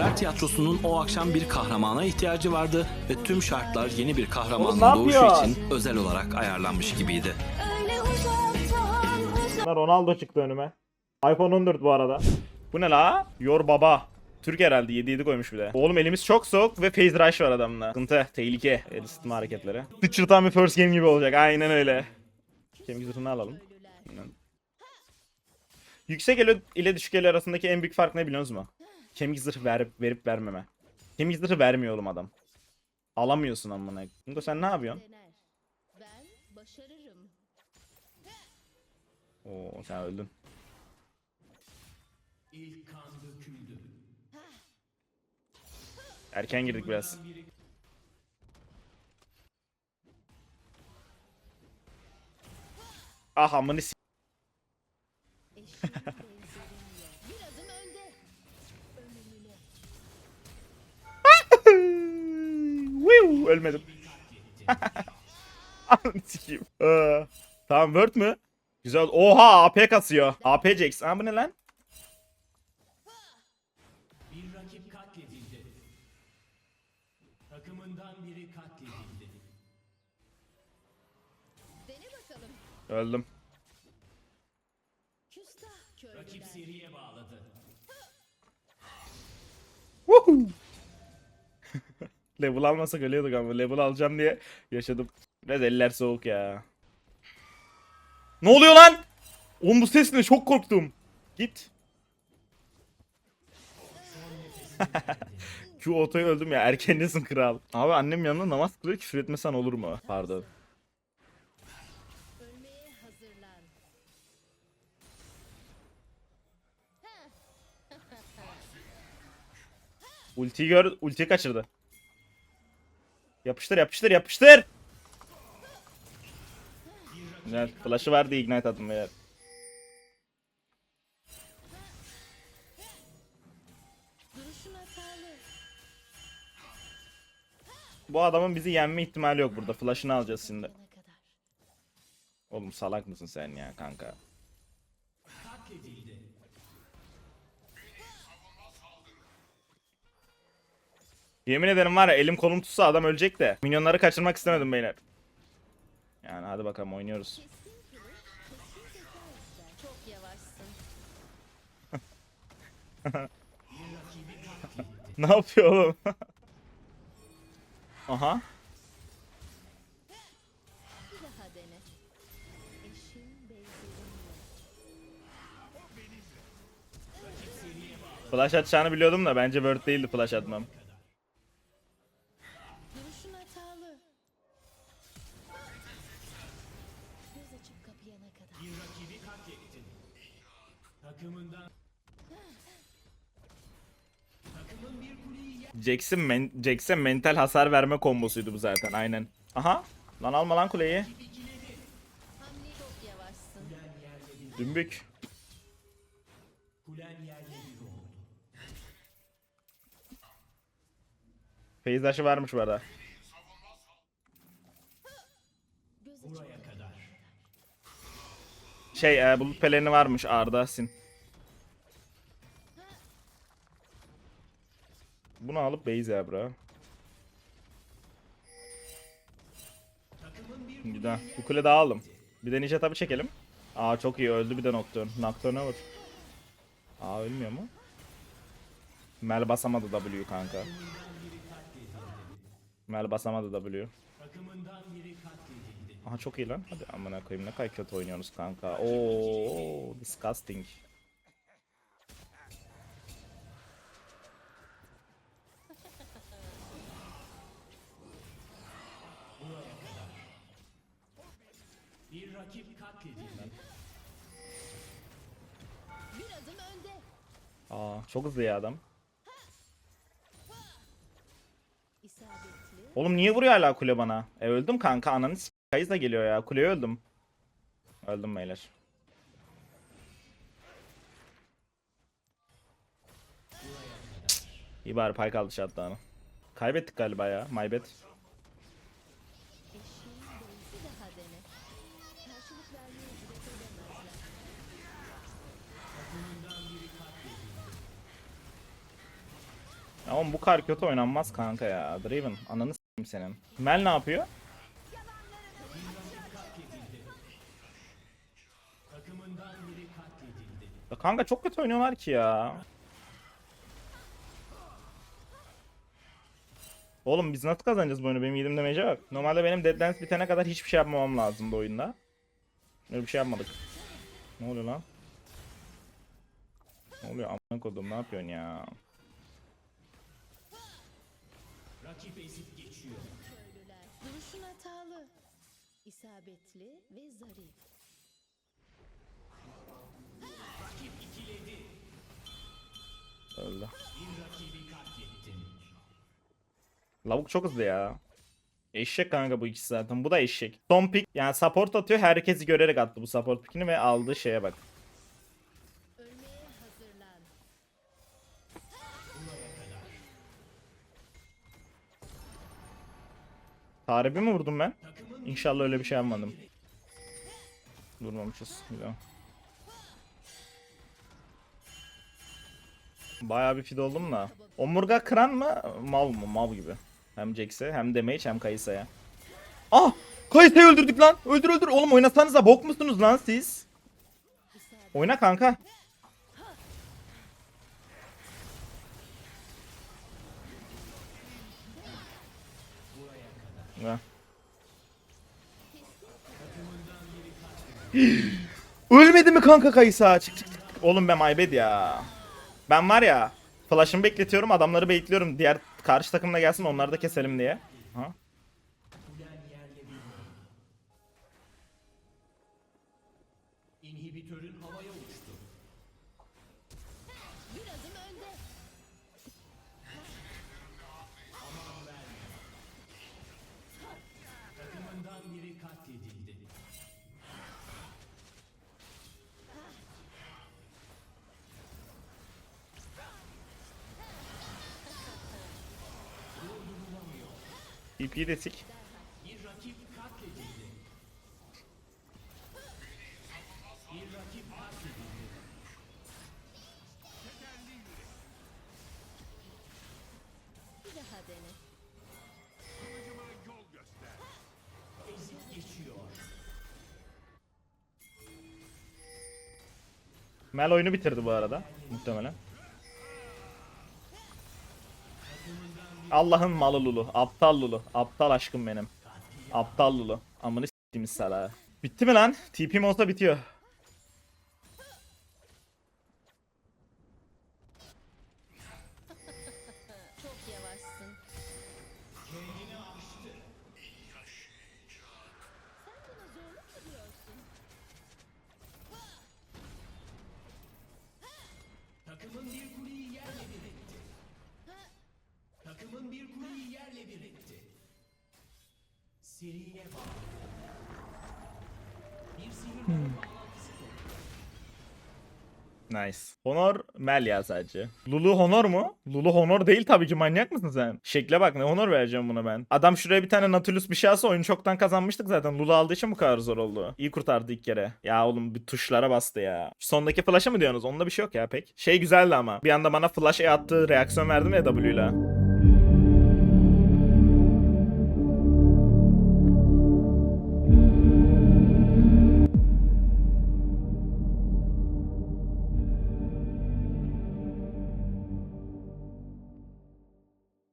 Düşler Tiyatrosu'nun o akşam bir kahramana ihtiyacı vardı ve tüm şartlar yeni bir Oğlum kahramanın ne doğuşu yapıyor? için özel olarak ayarlanmış gibiydi. Ronaldo çıktı önüme. iPhone 14 bu arada. Bu ne la? Yor baba. Türk herhalde 7-7 koymuş bir de. Oğlum elimiz çok soğuk ve phase rush var adamla. Sıkıntı, tehlike. El ısıtma hareketleri. Sıçırtan bir first game gibi olacak. Aynen öyle. Kemik zırhını alalım. Aynen. Yüksek elo ile düşük elo arasındaki en büyük fark ne biliyorsunuz mu? Kemik zırh verip, verip vermeme. Kemik zırhı vermiyor oğlum adam. Alamıyorsun amına. Bungo sen ne yapıyorsun? Ben başarırım. Oo sen öldün. Erken girdik biraz. Ah amını Ölmedim. Ananı sikeyim. Ee, tamam word mü? Güzel. Oha AP kasıyor. AP Jax. Aa bu ne lan? Bir rakip katledildi. Takımından biri katledildi. Dene bakalım. Öldüm. Küstah Rakip seriye bağladı. Level almasak ölüyorduk ama level alacağım diye yaşadım. Biraz eller soğuk ya. Ne oluyor lan? Oğlum bu ses ne? Çok korktum. Git. Şu otoyu öldüm ya. Erkendesin kral. Abi annem yanında namaz kılıyor küfür etmesen olur mu? Pardon. Ultiyi gör, ultiyi kaçırdı. Yapıştır, yapıştır, yapıştır. Güzel. Flash'ı var diye ignite attım beyler. Bu adamın bizi yenme ihtimali yok burada. Flash'ını alacağız şimdi. Oğlum salak mısın sen ya kanka? Katledildi. Yemin ederim var ya elim kolum tutsa adam ölecek de. Minyonları kaçırmak istemedim beyler. Yani hadi bakalım oynuyoruz. Ne yapıyor oğlum? Aha. Flash atacağını biliyordum da bence word değildi flash atmam. Takımından Takımın bir kuleyi. Jax'in men Jax'e mental hasar verme kombosuydu bu zaten aynen. Aha. Lan alma lan kuleyi. Dümbük. Kulen yerle bir oldu. Phase daşı varmış bu arada. Şey e, bulut pelerini varmış Arda Sin. Bunu alıp base ya bro. Güzel. Bu kule daha aldım. Bir de ninja tabi çekelim. Aa çok iyi öldü bir de Nocturne. Nocturne vur. Aa ölmüyor mu? Mel basamadı W kanka. Mel basamadı W. Aha çok iyi lan. Hadi amına koyayım ne kadar kötü oynuyorsunuz kanka. Oo disgusting. Bir rakip katledildi. bir adım önde. Aa çok hızlı ya adam. İsabetli. Oğlum niye vuruyor hala kule bana? E öldüm kanka ananı s- Kayız da geliyor ya. Kuleye öldüm. Öldüm beyler. İyi bari pay kaldı shutdown'ı. Kaybettik galiba ya. My bad. Katledildi. Ama bu kadar kötü oynanmaz kanka ya. Draven ananı s**eyim senin. Mel ne yapıyor? Ya kanka çok kötü oynuyorlar ki ya. Oğlum biz nasıl kazanacağız bu oyunu? Benim yedim demece bak. Normalde benim Deadlands bitene kadar hiçbir şey yapmamam lazımdı oyunda. Öyle bir şey yapmadık. Ne oluyor lan? Ne oluyor amına kodum ne yapıyorsun ya? Rakip ezip geçiyor. Köylüler. Duruşun hatalı. İsabetli ve zarif. Rakip ikiledi. Öldü. Bir rakibi katlettin. Lavuk çok hızlı ya. Eşek kanka bu ikisi zaten. Bu da eşek. Son pick yani support atıyor. Herkesi görerek attı bu support pickini ve aldığı şeye bak. Taribi mi vurdum ben? İnşallah öyle bir şey yapmadım. Vurmamışız. Güzel. Bayağı bir feed oldum da. Omurga kıran mı? Mav mı? Mav gibi. Hem Jax'e hem Damage hem Kayısa'ya. Ah! Kayısa'yı öldürdük lan. Öldür öldür. Oğlum oynasanıza bok musunuz lan siz? Oyna kanka. Ölmedi mi kanka Kayısa? Çık çık çık. Oğlum ben maybed ya. Ben var ya flash'ımı bekletiyorum adamları bekliyorum. Diğer karşı takımda gelsin onları da keselim diye. Ha? TP'yi de. Mel oyunu bitirdi bu arada. Muhtemelen. Allah'ın malı Lulu. Aptal Lulu. Aptal aşkım benim. Aptal Lulu. Amını s**tim salağı. Bitti mi lan? TP'm olsa bitiyor. Nice. Honor Mel ya sadece. Lulu Honor mu? Lulu Honor değil tabii ki manyak mısın sen? Şekle bak ne Honor vereceğim buna ben. Adam şuraya bir tane Nautilus bir şey alsa oyunu çoktan kazanmıştık zaten. Lulu aldığı için bu kadar zor oldu. İyi kurtardı ilk kere. Ya oğlum bir tuşlara bastı ya. Şu sondaki flash'a mı diyorsunuz? Onda bir şey yok ya pek. Şey güzeldi ama. Bir anda bana flash e attı reaksiyon verdim ya W'yla.